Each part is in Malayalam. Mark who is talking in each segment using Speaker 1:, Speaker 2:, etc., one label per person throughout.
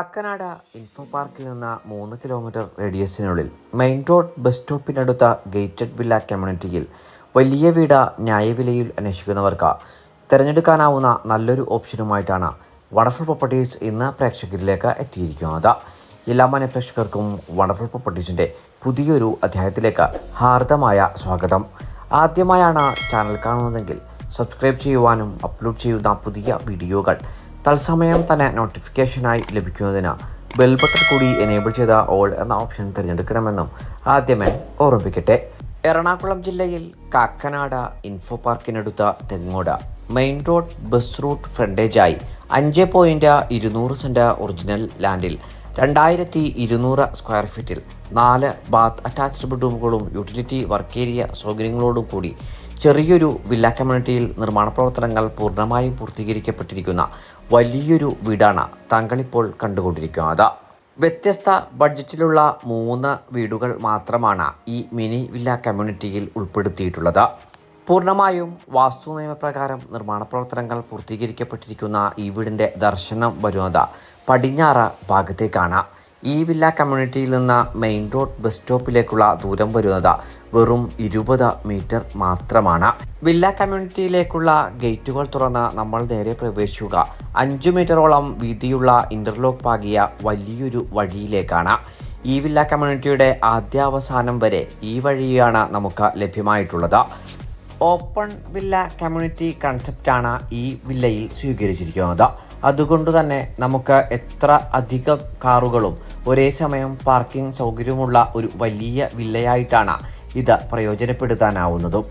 Speaker 1: കാക്കനാട് ഇൻഫോ പാർക്കിൽ നിന്ന് മൂന്ന് കിലോമീറ്റർ റേഡിയസിനുള്ളിൽ മെയിൻ റോഡ് ബസ് സ്റ്റോപ്പിനടുത്ത ഗേറ്റഡ് വില്ല കമ്മ്യൂണിറ്റിയിൽ വലിയ വീട് ന്യായവിലയിൽ അന്വേഷിക്കുന്നവർക്ക് തിരഞ്ഞെടുക്കാനാവുന്ന നല്ലൊരു ഓപ്ഷനുമായിട്ടാണ് വണ്ടർഫുൾ പ്രോപ്പർട്ടീസ് ഇന്ന് പ്രേക്ഷകരിലേക്ക് എത്തിയിരിക്കുന്നത്. എല്ലാ മനഃപ്രേക്ഷകർക്കും പ്രേക്ഷകർക്കും വണ്ടർഫുൾ പ്രോപ്പർട്ടീസിന്റെ പുതിയൊരു അധ്യായത്തിലേക്ക് ഹാർദമായ സ്വാഗതം. ആദ്യമായാണ് ചാനൽ കാണുന്നതെങ്കിൽ സബ്സ്ക്രൈബ് ചെയ്യുവാനും അപ്ലോഡ് ചെയ്യുന്ന പുതിയ വീഡിയോകൾ തത്സമയം തന്നെ നോട്ടിഫിക്കേഷനായി ലഭിക്കുന്നതിന് ബെൽ ബട്ടൺ കൂടി എനേബിൾ ചെയ്ത ഓൾ എന്ന ഓപ്ഷൻ തിരഞ്ഞെടുക്കണമെന്നും ആദ്യമേ ഓർമ്മിപ്പിക്കട്ടെ. എറണാകുളം ജില്ലയിൽ Kakkanad info പാർക്കിനടുത്ത Thengode main road bus route ഫ്രണ്ടേജായി അഞ്ച് പോയിന്റ് ഇരുന്നൂറ് സെന്റ് ഒറിജിനൽ ലാൻഡിൽ രണ്ടായിരത്തി ഇരുന്നൂറ് സ്ക്വയർ ഫീറ്റിൽ നാല് ബാത്ത് അറ്റാച്ച്ഡ് ബെഡ്റൂമുകളും യൂട്ടിലിറ്റി വർക്ക് ഏരിയ സൗകര്യങ്ങളോടും കൂടി ചെറിയൊരു വില്ല കമ്മ്യൂണിറ്റിയിൽ നിർമ്മാണ പ്രവർത്തനങ്ങൾ പൂർണമായും പൂർത്തീകരിക്കപ്പെട്ടിരിക്കുന്ന വലിയൊരു വീടാണ് താങ്കളിപ്പോൾ കണ്ടുകൊണ്ടിരിക്കുന്നത്. വ്യത്യസ്ത ബഡ്ജറ്റിലുള്ള മൂന്ന് വീടുകൾ മാത്രമാണ് ഈ മിനി വില്ല കമ്മ്യൂണിറ്റിയിൽ ഉൾപ്പെടുത്തിയിട്ടുള്ളത്. പൂർണമായും വാസ്തു നിയമപ്രകാരം നിർമ്മാണ പ്രവർത്തനങ്ങൾ പൂർത്തീകരിക്കപ്പെട്ടിരിക്കുന്ന ഈ വീടിന്റെ ദർശനം വരുന്നത് പടിഞ്ഞാറ് ഭാഗത്തേക്കാണ്. ഈ വില്ല കമ്മ്യൂണിറ്റിയിൽ നിന്ന് മെയിൻ റോഡ് ബസ് സ്റ്റോപ്പിലേക്കുള്ള ദൂരം വരുന്നത് വെറും ഇരുപത് മീറ്റർ മാത്രമാണ്. വില്ല കമ്മ്യൂണിറ്റിയിലേക്കുള്ള ഗേറ്റുകൾ തുറന്ന് നമ്മൾ നേരെ പ്രവേശിക്കുക. അഞ്ചു മീറ്ററോളം വീതിയുള്ള ഇന്റർലോക്ക് പാകിയ വലിയൊരു വഴിയിലേക്കാണ്. ഈ വില്ല കമ്മ്യൂണിറ്റിയുടെ ആദ്യാവസാനം വരെ ഈ വഴിയാണ് നമുക്ക് ലഭ്യമായിട്ടുള്ളത്. ഓപ്പൺ വില്ല കമ്മ്യൂണിറ്റി കൺസെപ്റ്റാണ് ഈ വില്ലയിൽ സ്വീകരിച്ചിരിക്കുന്നത്. അതുകൊണ്ട് തന്നെ നമുക്ക് എത്ര അധികം കാറുകളും ഒരേ സമയം പാർക്കിംഗ് സൗകര്യമുള്ള ഒരു വലിയ വില്ലയായിട്ടാണ് ഇത് പ്രയോജനപ്പെടുത്താനാവുന്നതും.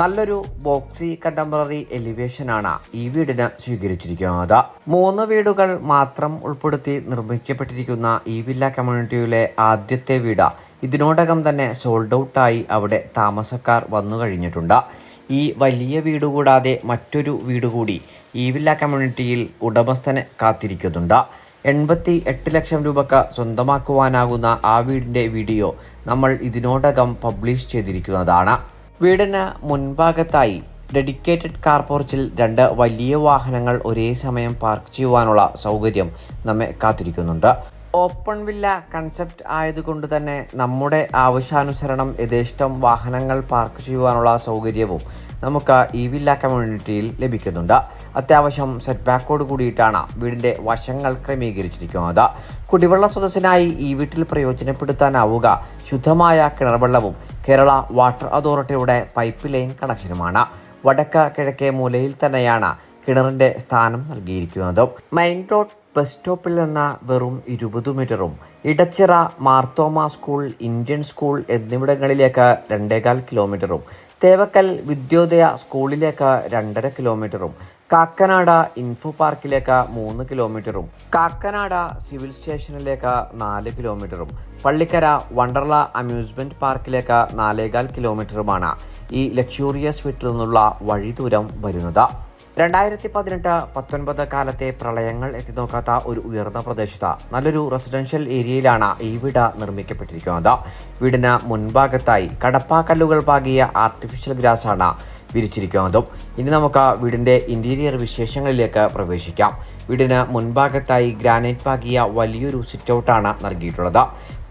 Speaker 1: നല്ലൊരു ബോക്സി കണ്ടംപററി എലിവേഷനാണ് ഈ വീടിന് സ്വീകരിച്ചിരിക്കുന്നത്. മൂന്ന് വീടുകൾ മാത്രം ഉൾപ്പെടുത്തി നിർമ്മിക്കപ്പെട്ടിരിക്കുന്ന ഈ വില്ല കമ്മ്യൂണിറ്റിയിലെ ആദ്യത്തെ വീട്. ഇതിനോടകം തന്നെ സോൾഡ് ഔട്ടായി അവിടെ താമസക്കാർ വന്നു കഴിഞ്ഞിട്ടുണ്ട് ഈ വലിയ വീട് കൂടാതെ മറ്റൊരു വീട് കൂടി ഈ വില്ല കമ്മ്യൂണിറ്റിയിൽ ഉടമസ്ഥനെ കാത്തിരിക്കുന്നുണ്ട്. എൺപത്തി എട്ട് ലക്ഷം രൂപക്ക് സ്വന്തമാക്കുവാനാകുന്ന ആ വീടിന്റെ വീഡിയോ നമ്മൾ ഇതിനോടകം പബ്ലിഷ് ചെയ്തിരിക്കുന്നതാണ്. വീടിന് മുൻഭാഗത്തായി ഡെഡിക്കേറ്റഡ് കാർ പോർച്ചിൽ രണ്ട് വലിയ വാഹനങ്ങൾ ഒരേ സമയം പാർക്ക് ചെയ്യുവാനുള്ള സൗകര്യം നമ്മെ കാത്തിരിക്കുന്നുണ്ട്. ഓപ്പൺ വില്ല കൺസെപ്റ്റ് ആയതുകൊണ്ട് തന്നെ നമ്മുടെ ആവശ്യാനുസരണം യഥേഷ്ടം വാഹനങ്ങൾ പാർക്ക് ചെയ്യുവാനുള്ള സൗകര്യവും നമുക്ക് ഈ വില്ല കമ്മ്യൂണിറ്റിയിൽ ലഭിക്കുന്നുണ്ട്. അത്യാവശ്യം സെറ്റ് ബാക്കോട് കൂടിയിട്ടാണ് വീടിന്റെ വശങ്ങൾ ക്രമീകരിച്ചിരിക്കുന്നത്. കുടിവെള്ള സ്രോതസ്സിനായി ഈ വീട്ടിൽ പ്രയോജനപ്പെടുത്താനാവുക ശുദ്ധമായ കിണർവെള്ളവും കേരള വാട്ടർ അതോറിറ്റിയുടെ പൈപ്പ് ലൈൻ കണക്ഷനുമാണ് വടക്ക് കിഴക്കേ മൂലയിൽ തന്നെയാണ് കിണറിന്റെ സ്ഥാനം നൽകിയിരിക്കുന്നത്. മെയിൻ റോഡ് ബസ് സ്റ്റോപ്പിൽ നിന്ന് വെറും ഇരുപത് മീറ്ററും Edachira Marthoma school Indian school എന്നിവിടങ്ങളിലേക്ക് രണ്ടേകാൽ കിലോമീറ്ററും തേവക്കൽ വിദ്യോദയ സ്കൂളിലേക്ക് രണ്ടര കിലോമീറ്ററും കാക്കനാട ഇൻഫോ പാർക്കിലേക്ക് മൂന്ന് കിലോമീറ്ററും കാക്കനാട സിവിൽ സ്റ്റേഷനിലേക്ക് നാല് കിലോമീറ്ററും പള്ളിക്കര വണ്ടർല അമ്യൂസ്മെന്റ് പാർക്കിലേക്ക് നാലേകാൽ കിലോമീറ്ററുമാണ് ഈ ലക്ഷൂറിയസ് വീട്ടിൽ നിന്നുള്ള വഴി ദൂരം വരുന്നത്. രണ്ടായിരത്തി പതിനെട്ട് പത്തൊൻപത് കാലത്തെ പ്രളയങ്ങൾ എത്തിനോക്കാത്ത ഒരു ഉയർന്ന പ്രദേശത്ത്. നല്ലൊരു റെസിഡൻഷ്യൽ ഏരിയയിലാണ് ഈ വീട് നിർമ്മിക്കപ്പെട്ടിരിക്കുന്നത്. വീടിന് മുൻഭാഗത്തായി കടപ്പാക്കല്ലുകൾ പാകിയ ആർട്ടിഫിഷ്യൽ ഗ്രാസാണ് വിരിച്ചിരിക്കുന്നതും. ഇനി നമുക്ക് വീടിന്റെ ഇന്റീരിയർ വിശേഷങ്ങളിലേക്ക് പ്രവേശിക്കാം. വീടിന് മുൻഭാഗത്തായി ഗ്രാനൈറ്റ് പാകിയ വലിയൊരു സിറ്റൗട്ടാണ് നൽകിയിട്ടുള്ളത്.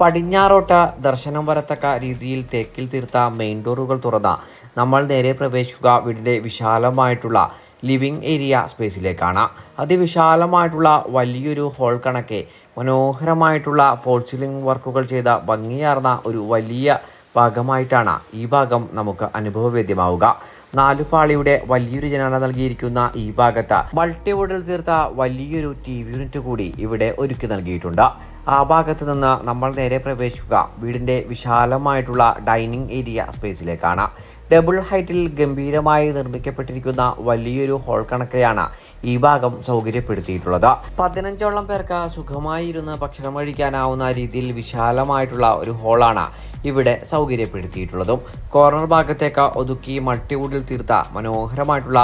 Speaker 1: പടിഞ്ഞാറോട്ട് ദർശനം വരത്തക്ക രീതിയിൽ തേക്കിൽ തീർത്ത മെയിൻ ഡോറുകൾ തുറന്ന നമ്മൾ നേരെ പ്രവേശിക്കുക വീടിന്റെ വിശാലമായിട്ടുള്ള ലിവിംഗ് ഏരിയ സ്പേസിലേക്കാണ്. അതിവിശാലമായിട്ടുള്ള വലിയൊരു ഹോൾ കണക്കെ മനോഹരമായിട്ടുള്ള ഫോൾ സീലിംഗ് വർക്കുകൾ ചെയ്ത ഭംഗിയാർന്ന ഒരു വലിയ ഭാഗമായിട്ടാണ് ഈ ഭാഗം നമുക്ക് അനുഭവവേദ്യമാവുക. നാലുപാളിയുടെ വലിയൊരു ജനാല നൽകിയിരിക്കുന്ന ഈ ഭാഗത്ത് മൾട്ടിവുഡിൽ തീർത്ത വലിയൊരു ടി വി യൂണിറ്റ് കൂടി ഇവിടെ ഒരുക്കി നൽകിയിട്ടുണ്ട്. ആ ഭാഗത്ത് നിന്ന് നമ്മൾ നേരെ പ്രവേശിക്കുക. വീടിന്റെ വിശാലമായിട്ടുള്ള ഡൈനിങ് ഏരിയ സ്പേസിലേക്കാണ്. ഡബിൾ ഹൈറ്റിൽ ഗംഭീരമായി നിർമ്മിക്കപ്പെട്ടിരിക്കുന്ന വലിയൊരു ഹോൾ കണക്കെയാണ് ഈ ഭാഗം സൗകര്യപ്പെടുത്തിയിട്ടുള്ളത്. പതിനഞ്ചോളം പേർക്ക് സുഖമായി ഇരുന്ന് ഭക്ഷണം കഴിക്കാനാവുന്ന രീതിയിൽ വിശാലമായിട്ടുള്ള ഒരു ഹോളാണ് ഇവിടെ സൗകര്യപ്പെടുത്തിയിട്ടുള്ളതും. കോർണർ ഭാഗത്തേക്ക് ഒതുക്കി മൾട്ടിവുഡിൽ തീർത്ത മനോഹരമായിട്ടുള്ള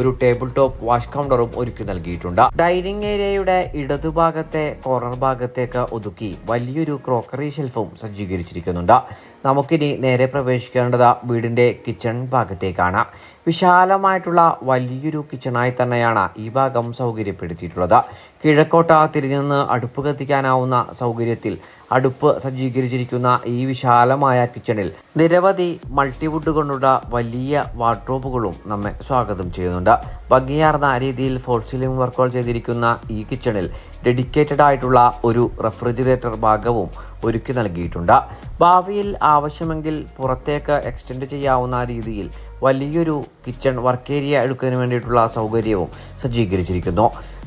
Speaker 1: ഒരു ടേബിൾ ടോപ്പ് വാഷ് കൗണ്ടറും ഒരുക്കി നൽകിയിട്ടുണ്ട്. ഡൈനിങ് ഏരിയയുടെ ഇടതുഭാഗത്തെ കോർണർ ഭാഗത്തേക്ക് ഒതുക്കി വലിയൊരു ക്രോക്കറി ഷെൽഫും സജ്ജീകരിച്ചിരിക്കുന്നുണ്ട്. നമുക്കിനി നേരെ പ്രവേശിക്കേണ്ടത് വീടിന്റെ കിച്ചൺ ഭാഗത്തേക്കാണ്. വിശാലമായിട്ടുള്ള വലിയൊരു കിച്ചണായി തന്നെയാണ് ഈ ഭാഗം സൗകര്യപ്പെടുത്തിയിട്ടുള്ളത്. കിഴക്കോട്ട തിരിഞ്ഞുനിന്ന് അടുപ്പ് കത്തിക്കാനാവുന്ന സൗകര്യത്തിൽ അടുപ്പ് സജ്ജീകരിച്ചിരിക്കുന്ന ഈ വിശാലമായ കിച്ചണിൽ നിരവധി മൾട്ടിവുഡ് കൊണ്ടുള്ള വലിയ വാർഡ്രോബുകളും നമ്മെ സ്വാഗതം ചെയ്യുന്നുണ്ട്. ഭംഗിയാർന്ന രീതിയിൽ ഫോൾ സീലിംഗ് വർക്കുകൾ ചെയ്തിരിക്കുന്ന ഈ കിച്ചണിൽ ഡെഡിക്കേറ്റഡ് ആയിട്ടുള്ള ഒരു റെഫ്രിജറേറ്റർ ഭാഗവും ഒരുക്കി നൽകിയിട്ടുണ്ട്. ഭാവിയിൽ ആവശ്യമെങ്കിൽ പുറത്തേക്ക് എക്സ്റ്റെൻഡ് ചെയ്യാവുന്ന രീതിയിൽ വലിയൊരു കിച്ചൺ വർക്ക് ഏരിയ എടുക്കുന്നതിന് വേണ്ടിയിട്ടുള്ള സൗകര്യവും സജ്ജീകരിച്ചിരിക്കുന്നു.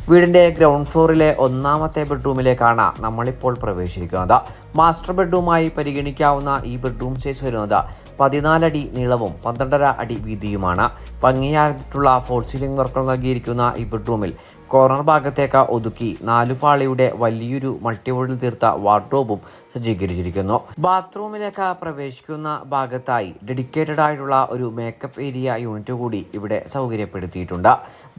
Speaker 1: വീടിന്റെ ഗ്രൗണ്ട് ഫ്ലോറിലെ ഒന്നാമത്തെ ബെഡ്റൂമിലേക്കാണ് നമ്മളിപ്പോൾ പ്രവേശിക്കുന്നത്. മാസ്റ്റർ ബെഡ്റൂമായി പരിഗണിക്കാവുന്ന ഈ ബെഡ്റൂം സൈസ് വരുന്നത് പതിനാലടി നീളവും പന്ത്രണ്ടര അടി വീതിയുമാണ്. ഭംഗിയായിട്ടുള്ള ഫോൾ സീലിംഗ് വർക്കുകൾ നൽകിയിരിക്കുന്ന ഈ ബെഡ്റൂമിൽ കോർണർ ഭാഗത്തേക്ക് ഒതുക്കി നാലുപാളിയുടെ വലിയൊരു മൾട്ടിവുഡിൽ തീർത്ത വാർഡ്രോബും സജ്ജീകരിച്ചിരിക്കുന്നു. ബാത്റൂമിലേക്ക് പ്രവേശിക്കുന്ന ഭാഗത്തായി ഡെഡിക്കേറ്റഡ് ആയിട്ടുള്ള ഒരു മേക്കപ്പ് ഏരിയ യൂണിറ്റ് കൂടി ഇവിടെ സൗകര്യപ്പെടുത്തിയിട്ടുണ്ട്.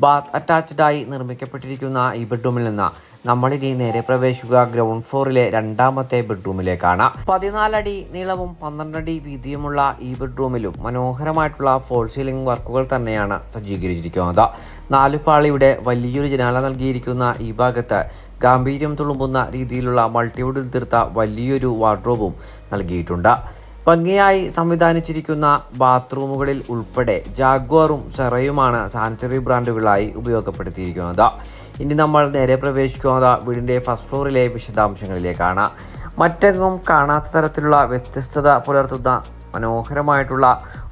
Speaker 1: ബാത്ത് അറ്റാച്ച്ഡായി നിർമ്മിക്കപ്പെട്ടിരിക്കുന്ന ഈ ബെഡ്റൂമിൽ നിന്ന് നമ്മളിനി നേരെ പ്രവേശിക്കുക. ഗ്രൗണ്ട് ഫ്ലോറിലെ രണ്ടാമത്തെ ബെഡ്റൂമിലേക്കാണ് പതിനാലടി നീളവും പന്ത്രണ്ടടി വീതിയുമുള്ള ഈ ബെഡ്റൂമിലും മനോഹരമായിട്ടുള്ള ഫോൾ സീലിംഗ് വർക്കുകൾ തന്നെയാണ് സജ്ജീകരിച്ചിരിക്കുന്നത്. നാലുപാളിയുടെ വലിയൊരു ജനാല നൽകിയിരിക്കുന്ന ഈ ഭാഗത്ത് ഗാംഭീര്യം തുളുമ്പുന്ന രീതിയിലുള്ള മൾട്ടിവുഡിൽ തീർത്ത വലിയൊരു വാർഡ്രോബും നൽകിയിട്ടുണ്ട്. ഭംഗിയായി സംവിധാനിച്ചിരിക്കുന്ന ബാത്റൂമുകളിൽ ഉൾപ്പെടെ ജാഗ്വാറും സെറയുമാണ് സാനിറ്ററി ബ്രാൻഡുകളായി ഉപയോഗപ്പെടുത്തിയിരിക്കുന്നത്. ഇനി നമ്മൾ നേരെ പ്രവേശിക്കുന്നത് വീടിന്റെ ഫസ്റ്റ് ഫ്ലോറിലെ വിശദാംശങ്ങളിലേക്കാണ്. മറ്റെങ്ങും കാണാത്ത തരത്തിലുള്ള വ്യത്യസ്തത പുലർത്തുന്ന മനോഹരമായിട്ടുള്ള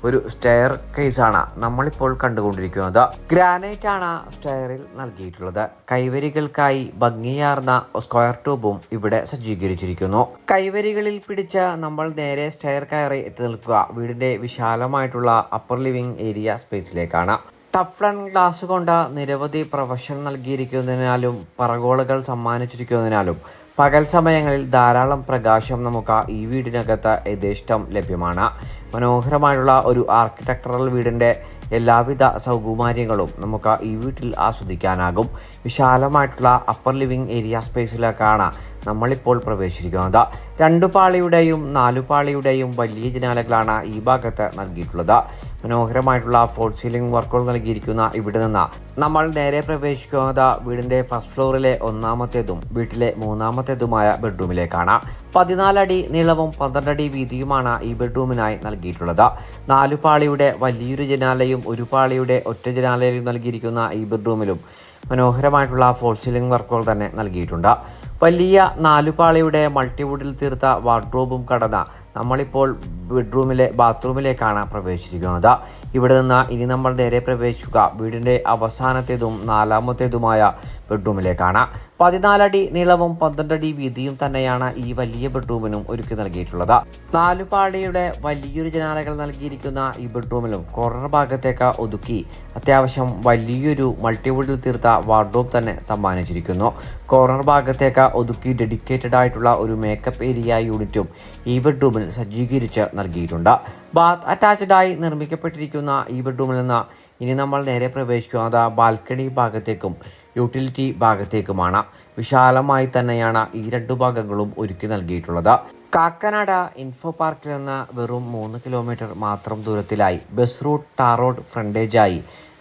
Speaker 1: ഒരു സ്റ്റെയർ കേസാണ് നമ്മളിപ്പോൾ കണ്ടുകൊണ്ടിരിക്കുന്നത്. ഗ്രാനൈറ്റ് ആണ് സ്റ്റെയറിൽ നൽകിയിട്ടുള്ളത്. കൈവരികൾക്കായി ഭംഗിയാർന്ന സ്ക്വയർ ട്യൂബും ഇവിടെ സജ്ജീകരിച്ചിരിക്കുന്നു. കൈവരികളിൽ പിടിച്ച് നമ്മൾ നേരെ സ്റ്റെയർ കയറി എത്തി നിൽക്കുക വീടിന്റെ വിശാലമായിട്ടുള്ള അപ്പർ ലിവിംഗ് ഏരിയ സ്പേസിലേക്കാണ് ടഫ്ലൺ ക്ലാസ് കൊണ്ട നിരവധി പ്രൊഫഷൻ നൽകിയിരിക്കുന്നതിനാലും പറകോളുകൾ സമ്മാനിച്ചിരിക്കുന്നതിനാലും പകൽ സമയങ്ങളിൽ ധാരാളം പ്രകാശം നമുക്ക് ഈ വീടിനകത്ത് യഥേഷ്ടം ലഭ്യമാണ്. മനോഹരമായുള്ള ഒരു ആർക്കിടെക്ചറൽ വീടിന്റെ എല്ലാവിധ സൗകുമാര്യങ്ങളും നമുക്ക് ഈ വീട്ടിൽ ആസ്വദിക്കാനാകും. വിശാലമായിട്ടുള്ള അപ്പർ ലിവിംഗ് ഏരിയ സ്പേസിലേക്കാണ് നമ്മളിപ്പോൾ പ്രവേശിക്കുന്നത് രണ്ടു പാളിയുടെയും നാലു പാളിയുടെയും വലിയ ജനാലകളാണ് ഈ ഭാഗത്ത് നൽകിയിട്ടുള്ളത്. മനോഹരമായിട്ടുള്ള ഫോൾ സീലിംഗ് വർക്കുകൾ നൽകിയിരിക്കുന്ന ഇവിടെ നിന്ന് നമ്മൾ നേരെ പ്രവേശിക്കുന്നത് വീടിന്റെ ഫസ്റ്റ് ഫ്ലോറിലെ ഒന്നാമത്തേതും വീട്ടിലെ മൂന്നാമത്തേതുമായ ബെഡ്റൂമിലേക്കാണ് പതിനാലടി നീളവും പന്ത്രണ്ടടി വീതിയുമാണ് ഈ ബെഡ്റൂമിനായി നൽകിയിട്ടുള്ളത്. നാലു പാളിയുടെ വലിയൊരു ജനാലയും ഒരു പാളിയുടെ ഒറ്റ ജനാലയിൽ നൽകിയിരിക്കുന്ന ഈ ബെഡ്റൂമിലും മനോഹരമായിട്ടുള്ള ഫോൾ സീലിംഗ് വർക്കുകൾ തന്നെ നൽകിയിട്ടുണ്ട്. വലിയ നാലുപാളിയുടെ മൾട്ടിവുഡിൽ തീർത്ത വാർഡ്രോബും കടന്ന നമ്മളിപ്പോൾ ബെഡ്റൂമിലെ ബാത്റൂമിലേക്കാണ് പ്രവേശിച്ചിരിക്കുന്നത്. ഇവിടെ നിന്ന് ഇനി നമ്മൾ നേരെ പ്രവേശിക്കുക. വീടിന്റെ അവസാനത്തേതും നാലാമത്തേതുമായ ബെഡ്റൂമിലേക്കാണ് പതിനാലടി നീളവും പന്ത്രണ്ടടി വീതിയും തന്നെയാണ് ഈ വലിയ ബെഡ്റൂമിനും ഒരുക്കി നൽകിയിട്ടുള്ളത്. നാലുപാളിയുടെ വലിയൊരു ജനാലകൾ നൽകിയിരിക്കുന്ന ഈ ബെഡ്റൂമിലും കോർണർ ഭാഗത്തേക്ക് ഒതുക്കി അത്യാവശ്യം വലിയൊരു മൾട്ടിവുഡിൽ തീർത്ത വാർഡ്രോബ് തന്നെ സമ്മാനിച്ചിരിക്കുന്നു. കോർണർ ഭാഗത്തേക്ക് ഒതുക്കി ഡെഡിക്കേറ്റഡ് ആയിട്ടുള്ള ഒരു മേക്കപ്പ് ഏരിയ യൂണിറ്റും ഈ ബെഡ്റൂമിൽ സജ്ജീകരിച്ച് നൽകിയിട്ടുണ്ട്. ബാത്ത് അറ്റാച്ച്ഡായി നിർമ്മിക്കപ്പെട്ടിരിക്കുന്ന ഈ ബെഡ്റൂമിൽ നിന്ന് ഇനി നമ്മൾ നേരെ പ്രവേശിക്കുന്നത് ബാൽക്കണി ഭാഗത്തേക്കും യൂട്ടിലിറ്റി ഭാഗത്തേക്കുമാണ്. വിശാലമായി തന്നെയാണ് ഈ രണ്ടു ഭാഗങ്ങളും ഒരുക്കി നൽകിയിട്ടുള്ളത്. കാക്കനാട ഇൻഫോ പാർക്കിൽ നിന്ന് വെറും മൂന്ന് കിലോമീറ്റർ മാത്രം ദൂരത്തിലായി ബസ് റൂട്ട് ടാർ റോഡ് ഫ്രണ്ടേജായി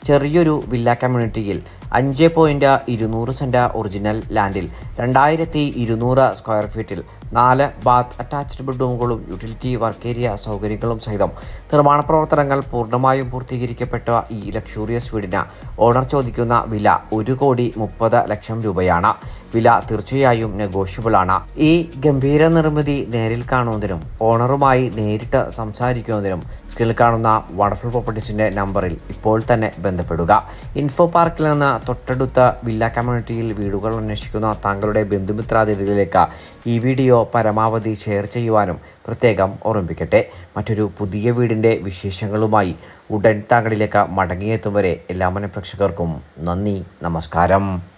Speaker 1: ചെറിയൊരു വില്ല കമ്മ്യൂണിറ്റിയിൽ അഞ്ച് പോയിന്റ് ഇരുന്നൂറ് സെന്റ് ഒറിജിനൽ ലാൻഡിൽ. രണ്ടായിരത്തി ഇരുന്നൂറ് സ്ക്വയർ ഫീറ്റിൽ നാല് ബാത്ത് അറ്റാച്ച്ഡ് ബെഡ്റൂമുകളും യൂട്ടിലിറ്റി വർക്ക് ഏരിയ സൗകര്യങ്ങളും സഹിതം. നിർമ്മാണ പ്രവർത്തനങ്ങൾ പൂർണമായും പൂർത്തീകരിക്കപ്പെട്ട ഈ ലക്ഷൂറിയസ് വീടിന് ഓണർ ചോദിക്കുന്ന വില ഒരു കോടി മുപ്പത് ലക്ഷം രൂപയാണ്. വില തീർച്ചയായും നെഗോഷ്യബിൾ ആണ്. ഈ ഗംഭീര നിർമ്മിതി നേരിൽ കാണുന്നതിനും ഓണറുമായി നേരിട്ട് സംസാരിക്കുന്നതിനും സ്കിൽ കാണുന്ന വണ്ടർഫുൾ പ്രോപ്പർട്ടീസിന്റെ നമ്പറിൽ ഇപ്പോൾ തന്നെ ബന്ധപ്പെടുക. ഇൻഫോ പാർക്കിൽ നിന്ന് തൊട്ടടുത്ത വില്ല കമ്മ്യൂണിറ്റിയിൽ വീടുകൾ അന്വേഷിക്കുന്ന താങ്കളുടെ ബന്ധുമിത്രാതിഥികളിലേക്ക് ഈ വീഡിയോ പരമാവധി ഷെയർ ചെയ്യുവാനും പ്രത്യേകം ഓർമ്മിപ്പിക്കട്ടെ. മറ്റൊരു പുതിയ വീടിന്റെ വിശേഷങ്ങളുമായി ഉടൻ താങ്കളിലേക്ക് മടങ്ങിയെത്തും വരെ എല്ലാ മനഃപ്രേക്ഷകർക്കും നന്ദി നമസ്കാരം.